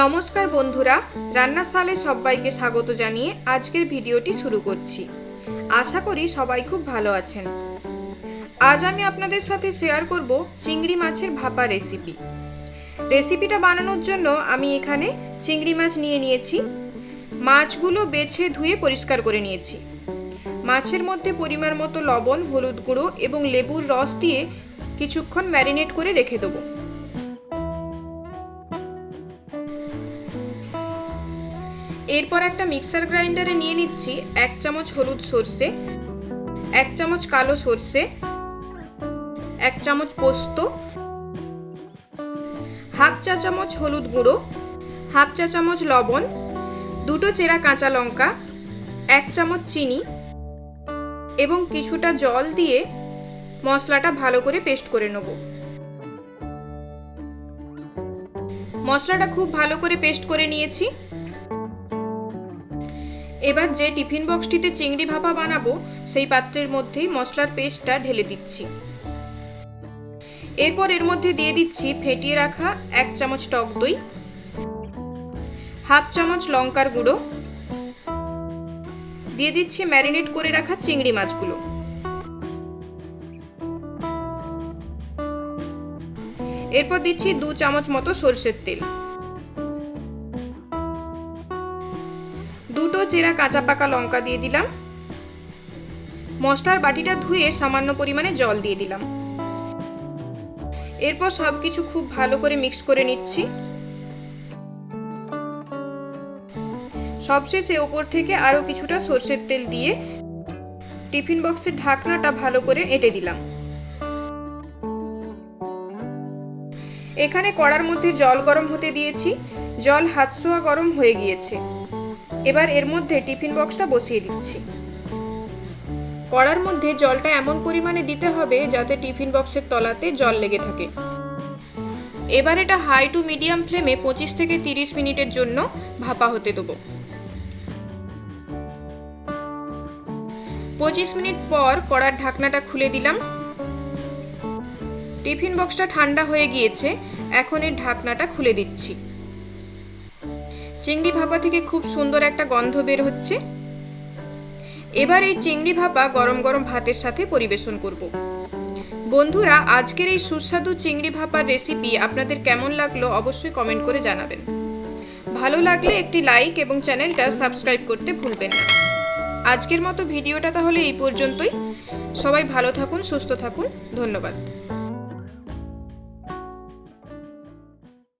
নমস্কার বন্ধুরা, রান্নাশালে সবাইকে স্বাগত জানিয়ে আজকের ভিডিওটি শুরু করছি। আশা করি সবাই খুব ভালো আছেন। আজ আমি আপনাদের সাথে শেয়ার করব চিংড়ি মাছের ভাপা রেসিপি রেসিপিটা বানানোর জন্য আমি এখানে চিংড়ি মাছ নিয়ে নিয়েছি। মাছগুলো বেছে ধুয়ে পরিষ্কার করে নিয়েছি। মাছের মধ্যে পরিমাণ মতো লবণ, হলুদ গুঁড়ো এবং লেবুর রস দিয়ে কিছুক্ষণ ম্যারিনেট করে রেখে দেবো। এরপর একটা মিক্সার গ্রাইন্ডারে নিয়ে নিচ্ছি এক চামচ হলুদ সর্ষে, এক চামচ কালো সর্ষে, এক চামচ পোস্ত, হাফ চা চামচ হলুদ গুঁড়ো, হাফ চা চামচ লবণ, দুটো চেরা কাঁচা লঙ্কা, এক চামচ চিনি এবং কিছুটা জল দিয়ে মশলাটা ভালো করে পেস্ট করে নেব। মশলাটা খুব ভালো করে পেস্ট করে নিয়েছি। এবার যে টিফিন বক্সটিতে চিংড়ি ভাপা বানাবো, সেই পাত্রের মধ্যেই মশলার পেস্টটা ঢেলে দিচ্ছি। এরপর এর মধ্যে দিয়ে দিচ্ছি ফেটিয়ে রাখা এক চামচ টক দই, হাফ চামচ লঙ্কার গুঁড়ো, দিয়ে দিচ্ছি ম্যারিনেট করে রাখা চিংড়ি মাছগুলো। এরপর দিচ্ছি দু চামচ মতো সর্ষের তেল। চেরা কাঁচা পাকা লঙ্কা দিয়ে দিলাম। মশলার বাটিটা ধুয়ে সামান্য পরিমাণে জল দিয়ে দিলাম। এরপর সব কিছু খুব ভালো করে মিক্স করে নিচ্ছি। সবশেষে ওপর থেকে আরও কিছুটা সর্ষের তেল দিয়ে টিফিন বক্সের ঢাকনাটা ভালো করে এঁটে দিলাম। এখানে কড়ার মধ্যে জল গরম হতে দিয়েছি। জল হাতশোয়া গরম হয়ে গিয়েছে। এবার এর মধ্যে টিফিন বক্সটা বসিয়ে দিচ্ছি। কড়ার মধ্যে জলটা এমন পরিমাণে দিতে হবে যাতে টিফিন বক্সের তলাতে জল লেগে থাকে। এবার এটা হাই টু মিডিয়াম ফ্লেমে পঁচিশ থেকে তিরিশ মিনিটের জন্য ভাপা হতে দেবো। পঁচিশ মিনিট পর কড়ার ঢাকনাটা খুলে দিলাম। টিফিন বক্সটা ঠান্ডা হয়ে গিয়েছে, এখন এর ঢাকনাটা খুলে দিচ্ছি। চিংড়ি ভাপা থেকে খুব সুন্দর একটা গন্ধ বের হচ্ছে। এবার এই চিংড়ি ভাপা গরম গরম ভাতের সাথে পরিবেশন করব। বন্ধুরা, আজকের এই সুস্বাদু চিংড়ি ভাপার রেসিপি আপনাদের কেমন লাগল অবশ্যই কমেন্ট করে জানাবেন। ভালো লাগলে একটি লাইক এবং চ্যানেলটা সাবস্ক্রাইব করতে ভুলবেন না। আজকের মতো ভিডিওটা তাহলে এই পর্যন্তই। সবাই ভালো থাকুন, সুস্থ থাকুন। ধন্যবাদ।